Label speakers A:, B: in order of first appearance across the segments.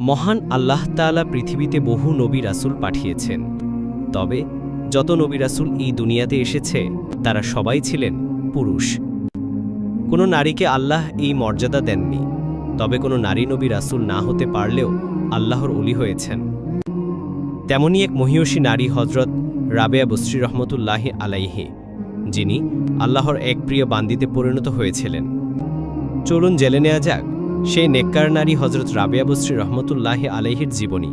A: মহান আল্লাহ তাআলা পৃথিবীতে বহু নবী রাসূল পাঠিয়েছেন। তবে যত নবী রাসূল এই দুনিয়াতে এসেছে, তারা সবাই ছিলেন পুরুষ। কোনো নারীকে আল্লাহ এই মর্যাদা দেননি। তবে কোনো নারী নবী রাসূল না হতে পারলেও আল্লাহর অলি হয়েছেন। তেমনি এক মহিয়সী নারী হজরত রাবেয়া বস্রী রহমতুল্লাহি আলাইহি, যিনি আল্লাহর এক প্রিয় বান্দিতে পরিণত হয়েছিলেন। চলুন জেলে নেওয়া যাক সেই নেককার নারী হজরত রাবেয়া বস্রী রহমতুল্লাহ আলাইহির জীবনী।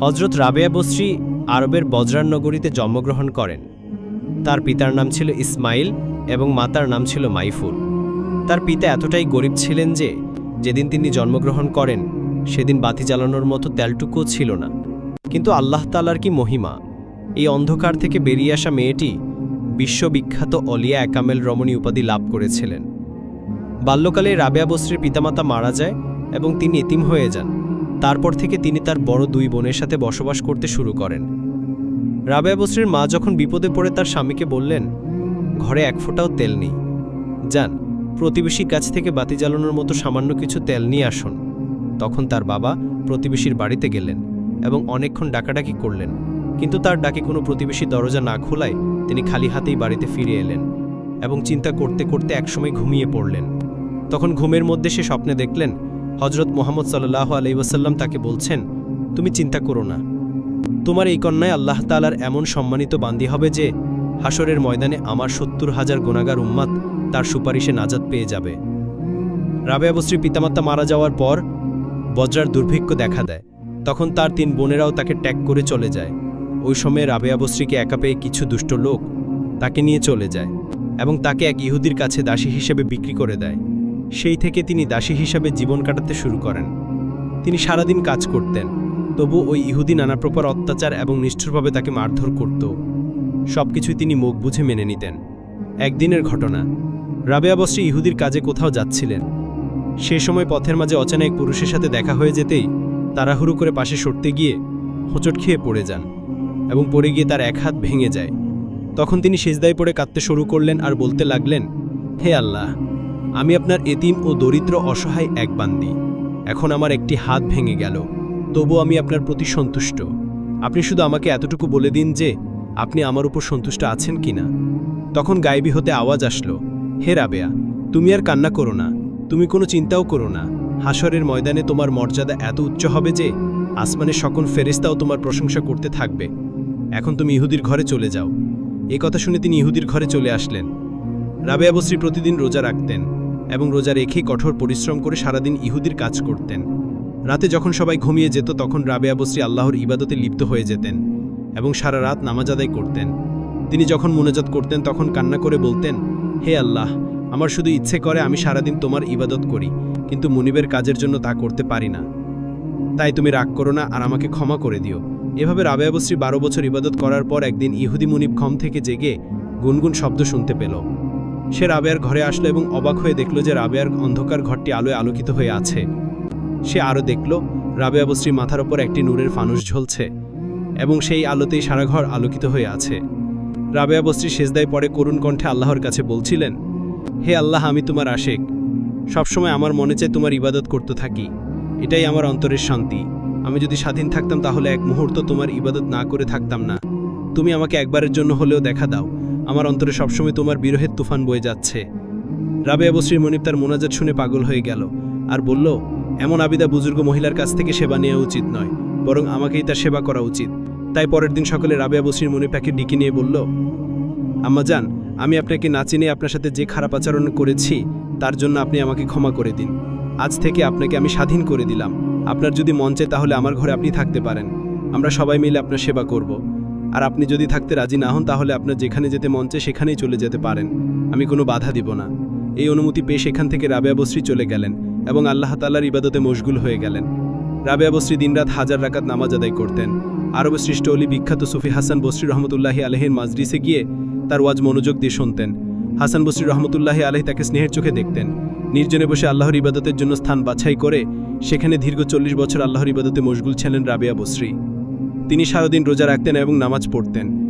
A: হজরত রাবেয়া বস্রী আরবের বজরান নগরীতে জন্মগ্রহণ করেন। তার পিতার নাম ছিল ইসমাইল এবং মাতার নাম ছিল মাইফুল। তার পিতা এতটাই গরিব ছিলেন যে, যেদিন তিনি জন্মগ্রহণ করেন, সেদিন বাতি জ্বালানোর মতো তেলটুকুও ছিল না। কিন্তু আল্লাহ তালার কি মহিমা? এই অন্ধকার থেকে বেরিয়ে আসা মেয়েটি বিশ্ববিখ্যাত অলিয়া একামেল রমণী উপাধি লাভ করেছিলেন। বাল্যকালে রাবেয়া বস্রীর পিতামাতা মারা যায় এবং তিনি এতিম হয়ে যান। তারপর থেকে তিনি তার বড় দুই বোনের সাথে বসবাস করতে শুরু করেন। রাবেয়া বস্রীর মা যখন বিপদে পড়ে তার স্বামীকে বললেন, ঘরে এক ফোঁটাও তেল নেই। যান, প্রতিবেশীর কাছ থেকে বাতি জ্বালানোর মতো সামান্য কিছু তেল নিয়ে আসুন। তখন তার বাবা প্রতিবেশীর বাড়িতে গেলেন এবং অনেকক্ষণ ডাকাডাকি করলেন। কিন্তু তার ডাকে কোনো প্রতিবেশী দরজা না খোলায় তিনি খালি হাতেই বাড়িতে ফিরে এলেন এবং চিন্তা করতে করতে একসময় ঘুমিয়ে পড়লেন। তখন ঘুমের মধ্যে সে স্বপ্নে দেখলেন হজরত মোহাম্মদ সাল্লাহ আলাইসাল্লাম তাকে বলছেন, তুমি চিন্তা করো না। তোমার এই কন্যায় আল্লাহ তালার এমন সম্মানিত বান্দি হবে যে হাসরের ময়দানে আমার সত্তর হাজার গোনাগার উম্মাদ তার সুপারিশে নাজাদ পেয়ে যাবে। রাবেয়া বস্রী পিতামাতা মারা যাওয়ার পর বজ্রার দুর্ভিক্ষ দেখা দেয়। তখন তার তিন বোনেরাও তাকে ট্যাগ করে চলে যায়। ওই সময়ে রাবেয়া বস্রীকে একা পেয়ে কিছু দুষ্ট লোক তাকে নিয়ে চলে যায় এবং তাকে এক ইহুদির কাছে দাসী হিসেবে বিক্রি করে দেয়। সেই থেকে তিনি দাসী হিসাবে জীবন কাটাতে শুরু করেন। তিনি সারাদিন কাজ করতেন তবু ওই ইহুদি নানা প্রকার অত্যাচার এবং নিষ্ঠুরভাবে তাকে মারধর করত সবকিছুই তিনি মুখ বুঝে মেনে নিতেন। একদিনের ঘটনা, রাবেয়া বস্রী ইহুদির কাজে কোথাও যাচ্ছিলেন। সে সময় পথের মাঝে অচেনা এক পুরুষের সাথে দেখা হয়ে যেতেই তাড়াহুড়ো করে পাশে সরতে গিয়ে হোঁচট খেয়ে পড়ে যান এবং পড়ে গিয়ে তার এক হাত ভেঙে যায়। তখন তিনি সেজদায় পড়ে কাঁদতে শুরু করলেন আর বলতে লাগলেন, হে আল্লাহ আমি আপনার এতিম ও দরিদ্র অসহায় এক বান্দি। এখন আমার একটি হাত ভেঙে গেল। তবু আমি আপনার প্রতি সন্তুষ্ট। আপনি শুধু আমাকে এতটুকু বলে দিন যে, আপনি আমার উপর সন্তুষ্ট আছেন কিনা? তখন গায়েবী হতে আওয়াজ আসলো, হে রাবেয়া, তুমি আর কান্না করো না। তুমি কোনো চিন্তাও করো না। হাসরের ময়দানে তোমার মর্যাদা এত উচ্চ হবে যে আসমানের সকল ফেরেস্তাও তোমার প্রশংসা করতে থাকবে। এখন তুমি ইহুদির ঘরে চলে যাও। এ কথা শুনে তিনি ইহুদির ঘরে চলে আসলেন। রাবেয়া বস্রী প্রতিদিন রোজা রাখতেন। এবং রোজা রেখে কঠোর পরিশ্রম করে সারাদিন ইহুদির কাজ করতেন। রাতে যখন সবাই ঘুমিয়ে যেত, তখন রাবে আবশ্রী আল্লাহর ইবাদতে লিপ্ত হয়ে যেতেন এবং সারা রাত নামাজ আদায় করতেন। তিনি যখন মোনাজাত করতেন, তখন কান্না করে বলতেন, হে আল্লাহ, আমার শুধু ইচ্ছে করে আমি সারাদিন তোমার ইবাদত করি, কিন্তু মুনিবের কাজের জন্য তা করতে পারি না। তাই তুমি রাগ করো না আর আমাকে ক্ষমা করে দিও। এভাবে রাবে বস্রী বারো বছর ইবাদত করার পর একদিন ইহুদি মুনিব ঘম থেকে জেগে গুনগুন শব্দ শুনতে পেল। সে রাবেয়ার ঘরে আসলো এবং অবাক হয়ে দেখল যে রাবেয়ার অন্ধকার ঘরটি আলোয় আলোকিত হয়ে আছে। সে আরও দেখল, রাবেয়া বস্রী মাথার ওপর একটি নূরের ফানুস ঝলছে এবং সেই আলোতেই সারা ঘর আলোকিত হয়ে আছে। রাবেয়া বস্রী সেজদায় পরে করুণ কণ্ঠে আল্লাহর কাছে বলছিলেন, হে আল্লাহ, আমি তোমার আশেক। সবসময় আমার মনে চায় তোমার ইবাদত করতে থাকি। এটাই আমার অন্তরের শান্তি। আমি যদি স্বাধীন থাকতাম তাহলে এক মুহূর্ত তোমার ইবাদত না করে থাকতাম না। তুমি আমাকে একবারের জন্য হলেও দেখা দাও। আমার অন্তরে সবসময় তোমার বিরহের তুফান বয়ে যাচ্ছে। রাবেয়া বস্রীর মনিব তার মোনাজাত শুনে পাগল হয়ে গেল আর বলল, এমন আবিদা বুজুর্গ মহিলার কাছ থেকে সেবা নেওয়া উচিত নয়, বরং আমাকেই তার সেবা করা উচিত। তাই পরের দিন সকালে রাবেয়া বস্রীর মনিব তাকে ডিকে নিয়ে বলল, আম্মা যান, আমি আপনাকে না চিনে আপনার সাথে যে খারাপ আচরণ করেছি, তার জন্য আপনি আমাকে ক্ষমা করে দিন। আজ থেকে আপনাকে আমি স্বাধীন করে দিলাম। আপনার যদি মন চায় তাহলে আমার ঘরে আপনি থাকতে পারেন। আমরা সবাই মিলে আপনার সেবা করব। আর আপনি যদি থাকতে রাজি না হন, তাহলে আপনার যেখানে যেতে চায় সেখানেই চলে যেতে পারেন। আমি কোনো বাধা দিব না। এই অনুমতি পেয়ে সেখান থেকে রাবেয়া বস্রী চলে গেলেন এবং আল্লাহ তাল্লার ইবাদতে মশগুল হয়ে গেলেন। রাবেয়া বস্রী দিনরাত হাজার রাকাত নামাজ আদায় করতেন। আরবের সৃষ্ট অলি বিখ্যাত সুফি হাসান বস্রী রহমতুল্লাহি আলহের মাজরিসে গিয়ে তার ওয়াজ মনোযোগ দিয়ে শুনতেন। হাসান বসরি রহমতুল্লাহ আলহ তাকে স্নেহের চোখে দেখতেন। নির্জনে বসে আল্লাহর ইবাদতের জন্য স্থান বাছাই করে সেখানে দীর্ঘ চল্লিশ বছর আল্লাহর ইবাদতে মশগুল ছিলেন রাবেয়া বসরি। তিনি সারাদিন রোজা রাখতেন এবং নামাজ পড়তেন।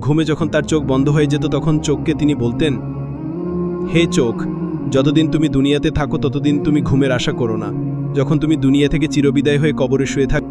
A: ঘুমে যখন তার চোখ বন্ধ হয়ে যেত, তখন চোখকে তিনি বলতেন, হে চোখ, যতদিন তুমি দুনিয়াতে থাকো, ততদিন তুমি ঘুমের আশা করো না।
B: যখন তুমি দুনিয়া থেকে চিরবিদায় হয়ে কবরে শুয়ে থাক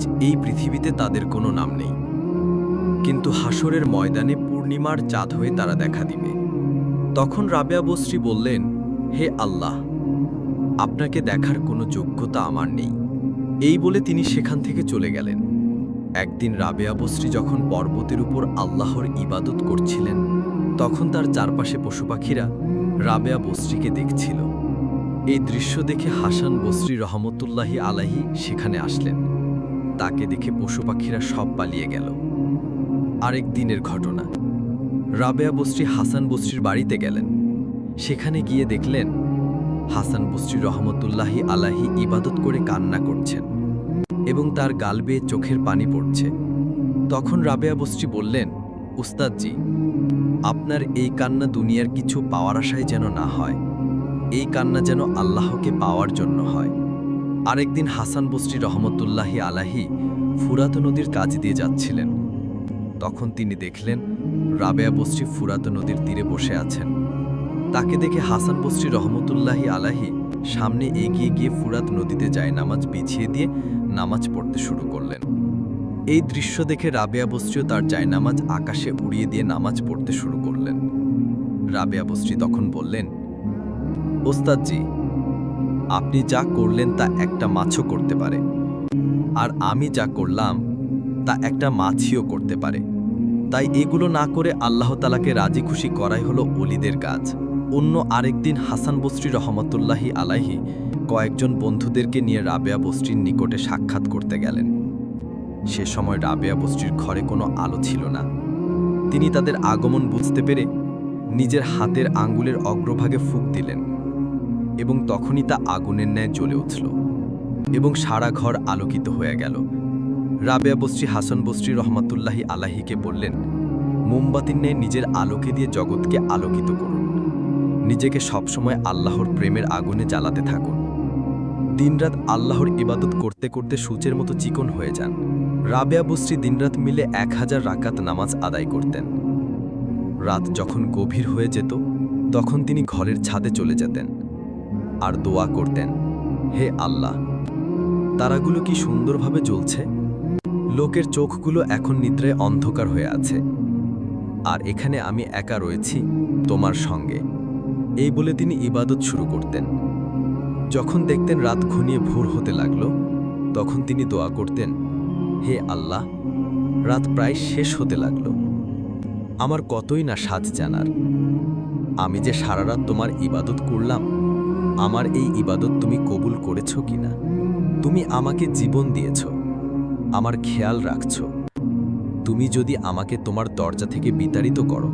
C: আজ এই পৃথিবীতে তাদের কোনো নাম নেই। কিন্তু হাসরের ময়দানে পূর্ণিমার চাঁদ হয়ে তারা দেখা দিবে। তখন রাবেয়া বস্রী বললেন, হে আল্লাহ, আপনাকে দেখার কোনো যোগ্যতা আমার নেই। এই বলে তিনি সেখান থেকে চলে গেলেন। একদিন রাবেয়া বস্রী যখন পর্বতের উপর আল্লাহর ইবাদত করছিলেন, তখন তার চারপাশে পশু পাখিরা রাবেয়া বস্রীকে দেখছিল। এই দৃশ্য দেখে হাসান বস্রী রহমতুল্লাহি আলাহি সেখানে আসলেন। তাকে দেখে পশু পাখিরা সব পালিয়ে গেল। আরেক দিনের ঘটনা। রাবেয়া বস্রী হাসান বস্রীর বাড়িতে গেলেন। সেখানে গিয়ে দেখলেন, হাসান বস্রী রহমতুল্লাহি আলাহি ইবাদত করে কান্না করছেন এবং তার গাল বেয়ে চোখের পানি পড়ছে। তখন রাবেয়া বস্রী বললেন, উস্তাদজি, আপনার এই কান্না দুনিয়ার কিছু পাওয়ার আশায় যেন না হয়। এই কান্না যেন আল্লাহকে পাওয়ার জন্য হয়। আরেকদিন হাসান বস্রি রহমতুল্লাহি আলাহি ফুরাত নদীর কাজ দিয়ে যাচ্ছিলেন। তখন তিনি দেখলেন রাবেয়া বস্রি ফুরাত নদীর তীরে বসে আছেন। তাকে দেখে হাসান বস্রি রহমতুল্লাহি আলাহি সামনে এগিয়ে গিয়ে ফুরাত নদীতে যায় নামাজ বিছিয়ে দিয়ে নামাজ পড়তে শুরু করলেন। এই দৃশ্য দেখে রাবেয়া বস্রিও তার জায়নামাজ আকাশে উড়িয়ে দিয়ে নামাজ পড়তে শুরু করলেন। রাবেয়া বস্রি তখন বললেন, ওস্তাদজি আপনি যা করলেন তা একটা মাছও করতে পারে। আর আমি যা করলাম, তা একটা মাছিও করতে পারে। তাই এগুলো না করে আল্লাহ তালাকে রাজি খুশি করাই হলো অলিদের কাজ। অন্য আরেকদিন হাসান বস্রি রহমতুল্লাহি আলাহি কয়েকজন বন্ধুদেরকে নিয়ে রাবেয়া বস্রির নিকটে সাক্ষাৎ করতে গেলেন। সে সময় রাবেয়া বস্রির ঘরে কোনো আলো ছিল না। তিনি তাদের আগমন বুঝতে পেরে নিজের হাতের আঙ্গুলের অগ্রভাগে ফুক দিলেন। এবং তখনই তা আগুনের ন্যায় জ্বলে উঠল এবং সারা ঘর আলোকিত হয়ে গেল। রাবেয়া বস্রি হাসান বস্রি রহমাতুল্লাহি আলাহিকে বললেন, মোমবাতির ন্যায় নিজের আলোকে দিয়ে জগৎকে আলোকিত করুন। নিজেকে সবসময় আল্লাহর প্রেমের আগুনে জ্বালাতে থাকুন। দিনরাত আল্লাহর ইবাদত করতে করতে সূচের মতো চিকন হয়ে যান। রাবেয়া বস্রি দিনরাত মিলে এক হাজার রাকাত নামাজ আদায় করতেন। রাত যখন গভীর হয়ে যেত, তখন তিনি ঘরের ছাদে চলে যেতেন। আর দোয়া করতেন, হে আল্লাহ, তারাগুলো কি সুন্দরভাবে জ্বলছে? লোকের চোখগুলো এখন নিদ্রায় অন্ধকার হয়ে আছে। আর এখানে আমি একা রয়েছি তোমার সঙ্গে। এই বলে তিনি ইবাদত শুরু করতেন। যখন দেখতেন রাত ঘনিয়ে ভোর হতে লাগল, তখন তিনি দোয়া করতেন, হে আল্লাহ, রাত প্রায় শেষ হতে লাগল। আমার কতই না সাজ জানার। আমি যে সারা রাত তোমার ইবাদত করলাম আমার এই ইবাদত তুমি কবুল করেছ কিনা? তুমি আমাকে জীবন দিয়েছ, আমার খেয়াল রাখছ। তুমি যদি আমাকে তোমার দরজা থেকে বিতাড়িত করো,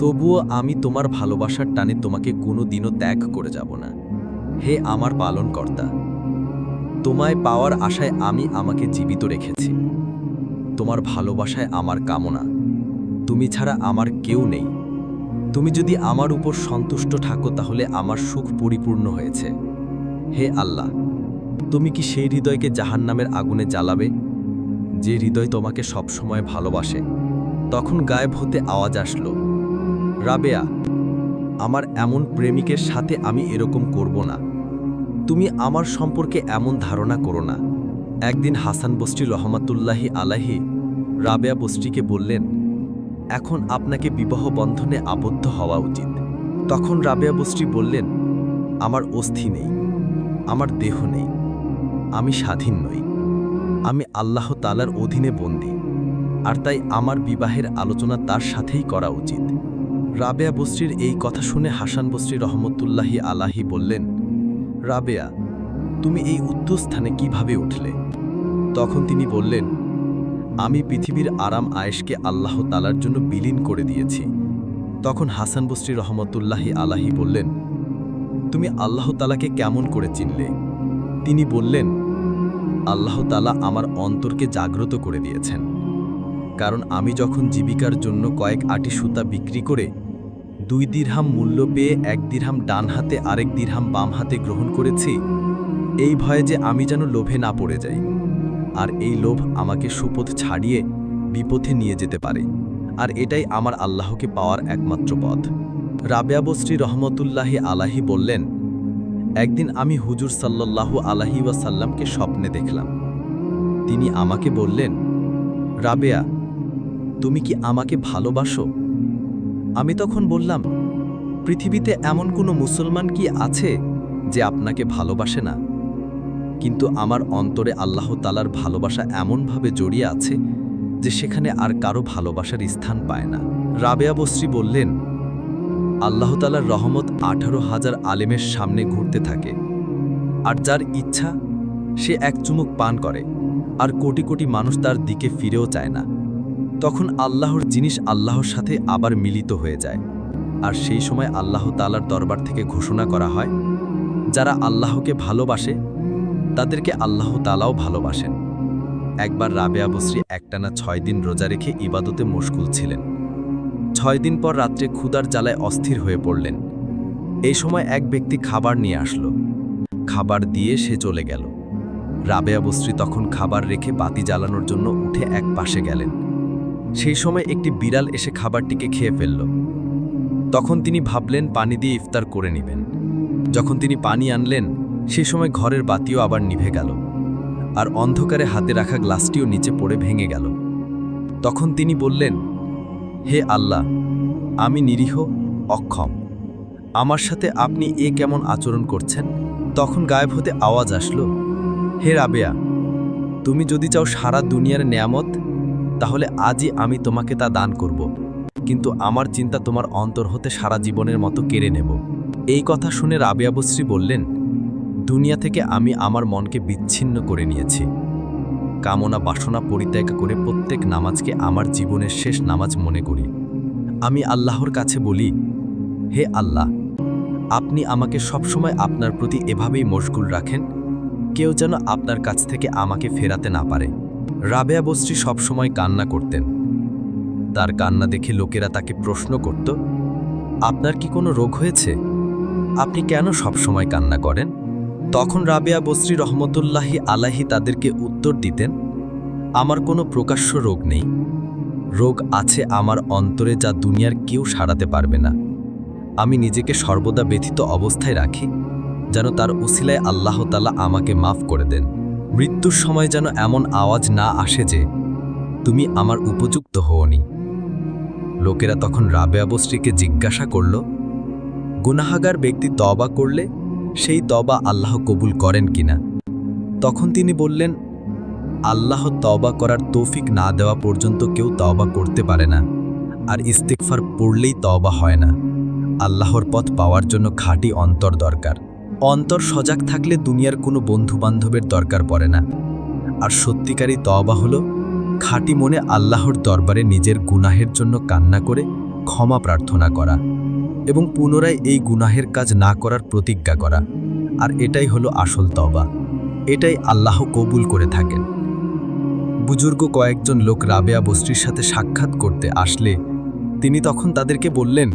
C: তবুও আমি তোমার ভালোবাসার টানে তোমাকে কোনো দিনও ত্যাগ করে যাব না। হে আমার পালনকর্তা, তোমায় পাওয়ার আশায় আমি আমাকে জীবিত রেখেছি। তোমার ভালোবাসায় আমার কামনা, তুমি ছাড়া আমার কেউ নেই। তুমি যদি আমার উপর সন্তুষ্ট থাকো, তাহলে আমার সুখ পরিপূর্ণ হয়েছে। হে আল্লাহ, তুমি কি সেই হৃদয়কে জাহান্নামের আগুনে জ্বালাবে, যে হৃদয় তোমাকে সবসময় ভালোবাসে? তখন গায়েব হতে আওয়াজ আসলো, রাবেয়া, আমার এমন প্রেমিকের সাথে আমি এরকম করব না। তুমি আমার সম্পর্কে এমন ধারণা করো না। একদিন হাসান বস্রি রহমাতুল্লাহি আলাহি রাবেয়া বস্রিকে বললেন এখন আপনাকে বিবাহ বন্ধনে আবদ্ধ হওয়া উচিত। তখন রাবেয়া বস্রি বললেন, আমার অস্থি নেই, আমার দেহ নেই, আমি স্বাধীন নই। আমি আল্লাহ তালার অধীনে বন্দী, আর তাই আমার বিবাহের আলোচনা তার সাথেই করা উচিত। রাবেয়া বস্রির এই কথা শুনে হাসান বস্রি রহমতুল্লাহি আলাহি বললেন, রাবেয়া, তুমি এই উত্তরস্থানে কীভাবে উঠলে? তখন তিনি বললেন আমি পৃথিবীর আরাম আয়েশকে আল্লাহ তালার জন্য বিলীন করে দিয়েছি। তখন হাসান বস্রি রহমতুল্লাহি আলাহি বললেন, তুমি আল্লাহ তালাকে কেমন করে চিনলে? তিনি বললেন, আল্লাহ তালা আমার অন্তরকে জাগ্রত করে দিয়েছেন। কারণ আমি যখন জীবিকার জন্য কয়েক আটি সুতা বিক্রি করে দুই দিরহাম মূল্য পেয়ে এক দিরহাম ডান হাতে আরেক দিরহাম বাম হাতে গ্রহণ করেছি, এই ভয়ে যে আমি যেন লোভে না পড়ে যাই। আর এই লোভ আমাকে সুপথ ছাড়িয়ে বিপথে নিয়ে যেতে পারে। আর এটাই আমার আল্লাহকে পাওয়ার একমাত্র পথ। রাবেয়া বস্রি রহমতুল্লাহি আলাহি বললেন, একদিন আমি হুজুর সাল্লাল্লাহু আলাহি ওয়াসাল্লামকে স্বপ্নে দেখলাম। তিনি আমাকে বললেন, রাবেয়া, তুমি কি আমাকে ভালোবাসো? আমি তখন বললাম, পৃথিবীতে এমন কোনো মুসলমান কি আছে যে আপনাকে ভালোবাসে না? কিন্তু আমার অন্তরে আল্লাহ তালার ভালোবাসা এমনভাবে জড়িয়ে আছে যে সেখানে আর কারও ভালোবাসার স্থান পায় না। রাবেয়া বস্রি বললেন, আল্লাহ তালার রহমত আঠারো হাজার আলেমের সামনে ঘুরতে থাকে। আর যার ইচ্ছা, সে এক চুমুক পান করে। আর কোটি কোটি মানুষ তার দিকে ফিরেও চায় না। তখন আল্লাহর জিনিস আল্লাহর সাথে আবার মিলিত হয়ে যায়। আর সেই সময় আল্লাহ তালার দরবার থেকে ঘোষণা করা হয়, যারা আল্লাহকে ভালোবাসে তাদেরকে আল্লাহ তালাও ভালোবাসেন। একবার রাবেয়া বসরি একটানা ছয় দিন রোজা রেখে ইবাদতে মশগুল ছিলেন। ছয় দিন পর রাত্রে ক্ষুদার জ্বালায় অস্থির হয়ে পড়লেন। এই সময় এক ব্যক্তি খাবার নিয়ে আসলো। খাবার দিয়ে সে চলে গেল। রাবেয়া বস্রি তখন খাবার রেখে বাতি জ্বালানোর জন্য উঠে এক পাশে গেলেন। সেই সময় একটি বিড়াল এসে খাবারটিকে খেয়ে ফেলল। তখন তিনি ভাবলেন, পানি দিয়ে ইফতার করে নেবেন। যখন তিনি পানি আনলেন সে সময় ঘরের বাতিও আবার নিভে গেল, আর অন্ধকারে হাতে রাখা গ্লাসটিও নিচে পড়ে ভেঙে গেল। তখন তিনি বললেন, হে আল্লাহ, আমি নিরীহ, অক্ষম। আমার সাথে আপনি এ কেমন আচরণ করছেন? তখন গায়েব হতে আওয়াজ আসলো, হে রাবেয়া, তুমি যদি চাও সারা দুনিয়ার নেয়ামত, তাহলে আজই আমি তোমাকে তা দান করব। কিন্তু আমার চিন্তা তোমার অন্তর হতে সারা জীবনের মতো কেড়ে নেব। এই কথা শুনে রাবেয়া বস্রী বললেন দুনিয়া থেকে আমি আমার মনকে বিচ্ছিন্ন করে নিয়েছি। কামনা বাসনা পরিত্যাগ করে প্রত্যেক নামাজকে আমার জীবনের শেষ নামাজ মনে করি। আমি আল্লাহর কাছে বলি, হে আল্লাহ, আপনি আমাকে সবসময় আপনার প্রতি এভাবেই মশগুল রাখেন। কেউ যেন আপনার কাছ থেকে আমাকে ফেরাতে না পারে। রাবেয়া বস্রী সবসময় কান্না করতেন। তার কান্না দেখে লোকেরা তাকে প্রশ্ন করত, আপনার কি কোনো রোগ হয়েছে? আপনি কেন সবসময় কান্না করেন? তখন রাবেয়া বস্রী রহমতুল্লাহি আলাহি তাদেরকে উত্তর দিতেন, আমার কোনো প্রকাশ্য রোগ নেই। রোগ আছে আমার অন্তরে যা দুনিয়ার কেউ সারাতে পারবে না। আমি নিজেকে সর্বদা ব্যথিত অবস্থায় রাখি, যেন তার উসিলায় আল্লাহ তালা আমাকে মাফ করে দেন। মৃত্যুর সময় যেন এমন আওয়াজ না আসে যে, তুমি আমার উপযুক্ত হওনি। লোকেরা তখন রাবেয়া বস্রীকে জিজ্ঞাসা করল, গুনাহাগার ব্যক্তি তবা করলে? সেই তবা আল্লাহ কবুল করেন কিনা? তখন তিনি বললেন, আল্লাহ তবা করার তৌফিক না দেওয়া পর্যন্ত কেউ তবা করতে পারে না, আর ইস্তিকফার পড়লেই তবা হয় না। আল্লাহর পথ পাওয়ার জন্য খাঁটি অন্তর দরকার। অন্তর সজাগ থাকলে দুনিয়ার কোনো বন্ধুবান্ধবের দরকার পড়ে না। আর সত্যিকারই তওবা হলো, খাঁটি মনে আল্লাহর দরবারে নিজের গুনাহের জন্য কান্না করে ক্ষমা প্রার্থনা করা। এবং পুনরায় এই গুনাহের কাজ না করার প্রতিজ্ঞা করা। আর এটাই হলো আসল তবা এটাই আল্লাহ কবুল করে থাকেন। বুজুর্গ কয়েকজন লোক রাবেয়া বস্ত্রীর সাথে সাক্ষাৎ করতে আসলে, তিনি তখন তাদেরকে বললেন,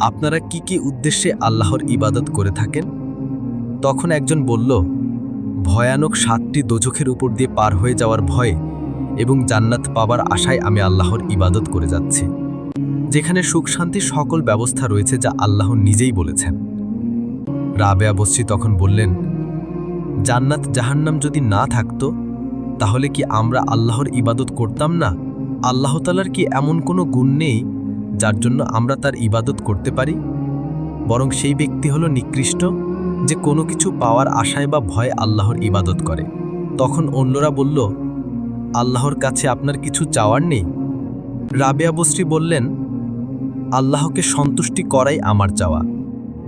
C: আপনারা কি কি উদ্দেশ্যে আল্লাহর ইবাদত করে থাকেন? তখন একজন বলল, ভয়ানক সাতটি দোজখের উপর দিয়ে পার হয়ে যাওয়ার ভয়ে এবং জান্নাত পাবার আশায় আমি আল্লাহর ইবাদত করে যাচ্ছি। যেখানে সুখ, শান্তির সকল ব্যবস্থা রয়েছে যা আল্লাহ নিজেই বলেছেন। রাবেয়া বস্রী তখন বললেন, জান্নাত জাহান্নাম যদি না থাকতো, তাহলে কি আমরা আল্লাহর ইবাদত করতাম না? আল্লাহ তালার কি এমন কোনো গুণ নেই যার জন্য আমরা তার ইবাদত করতে পারি? বরং সেই ব্যক্তি হলো নিকৃষ্ট, যে কোনো কিছু পাওয়ার আশায় বা ভয় আল্লাহর ইবাদত করে। তখন অন্যরা বলল, আল্লাহর কাছে আপনার কিছু চাওয়ার নেই? রাবেয়া বস্রী বললেন আল্লাহকে সন্তুষ্টি করাই আমার চাওয়া।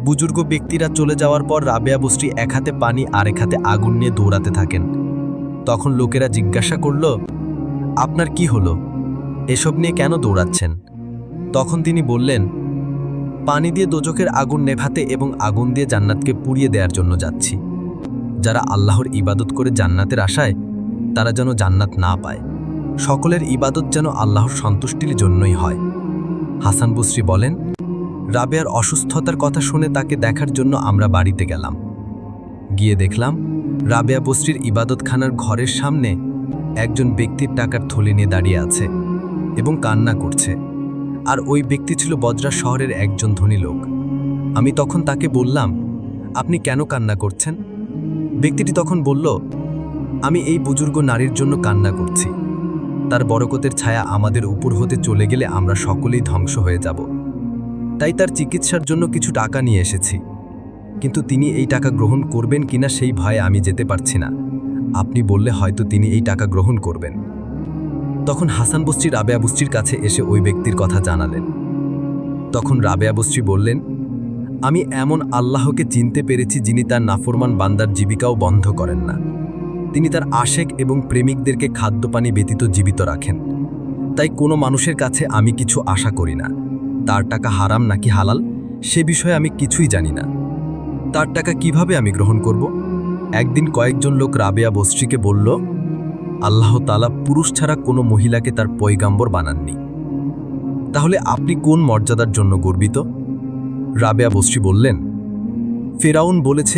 C: বুজুর্গ ব্যক্তিরা চলে যাওয়ার পর রাবেয়া বস্রী এক হাতে পানি, আরেক হাতে আগুন নিয়ে দৌড়াতে থাকেন। তখন লোকেরা জিজ্ঞাসা করল, আপনার কি হলো? এসব নিয়ে কেন দৌড়াচ্ছেন? তখন তিনি বললেন, পানি দিয়ে দোজকের আগুন নেভাতে এবং আগুন দিয়ে জান্নাতকে পুড়িয়ে দেওয়ার জন্য যাচ্ছি। যারা আল্লাহর ইবাদত করে জান্নাতের আশায়, তারা যেন জান্নাত না পায়। সকলের ইবাদত যেন আল্লাহর সন্তুষ্টির জন্যই হয়। হাসান বসরি বলেন, রাবেয়ার অসুস্থতার কথা শুনে তাকে দেখার জন্য আমরা বাড়িতে গেলাম। গিয়ে দেখলাম, রাবেয়া বস্রির ইবাদতখানার ঘরের সামনে একজন ব্যক্তির টাকার থলি নিয়ে দাঁড়িয়ে আছে এবং কান্না করছে। আর ওই ব্যক্তি ছিল বজরা শহরের একজন ধনী লোক। আমি তখন তাকে বললাম, আপনি কেন কান্না করছেন? ব্যক্তিটি তখন বলল, আমি এই বুজুর্গ নারীর জন্য কান্না করছি। তার বরকতের ছায়া আমাদের উপর হতে চলে গেলে আমরা সকলেই ধ্বংস হয়ে যাব। তাই তার চিকিৎসার জন্য কিছু টাকা নিয়ে এসেছি। কিন্তু তিনি এই টাকা গ্রহণ করবেন কিনা সেই ভয়ে আমি যেতে পারছি না। আপনি বললে হয়তো তিনি এই টাকা গ্রহণ করবেন। তখন হাসান বস্ত্রী রাবেয়া বস্ত্রীর কাছে এসে ওই ব্যক্তির কথা জানালেন। তখন রাবেয়া বস্ত্রী বললেন, আমি এমন আল্লাহকে চিনতে পেরেছি যিনি তার নাফরমান বান্দার জীবিকাও বন্ধ করেন না। তিনি তার আশেক এবং প্রেমিকদেরকে খাদ্যপানি ব্যতীত জীবিত রাখেন। তাই কোনো মানুষের কাছে আমি কিছু আশা করি না। তার টাকা হারাম নাকি হালাল, সে বিষয়ে আমি কিছুই জানি না। তার টাকা কীভাবে আমি গ্রহণ করব? একদিন কয়েকজন লোক রাবেয়া বস্ত্রীকে বলল, আল্লাহ তালা পুরুষ ছাড়া কোনো মহিলাকে তার পৈগাম্বর বানাননি। তাহলে আপনি কোন মর্যাদার জন্য গর্বিত? রাবেয়া বস্রী বললেন, ফেরাউন বলেছে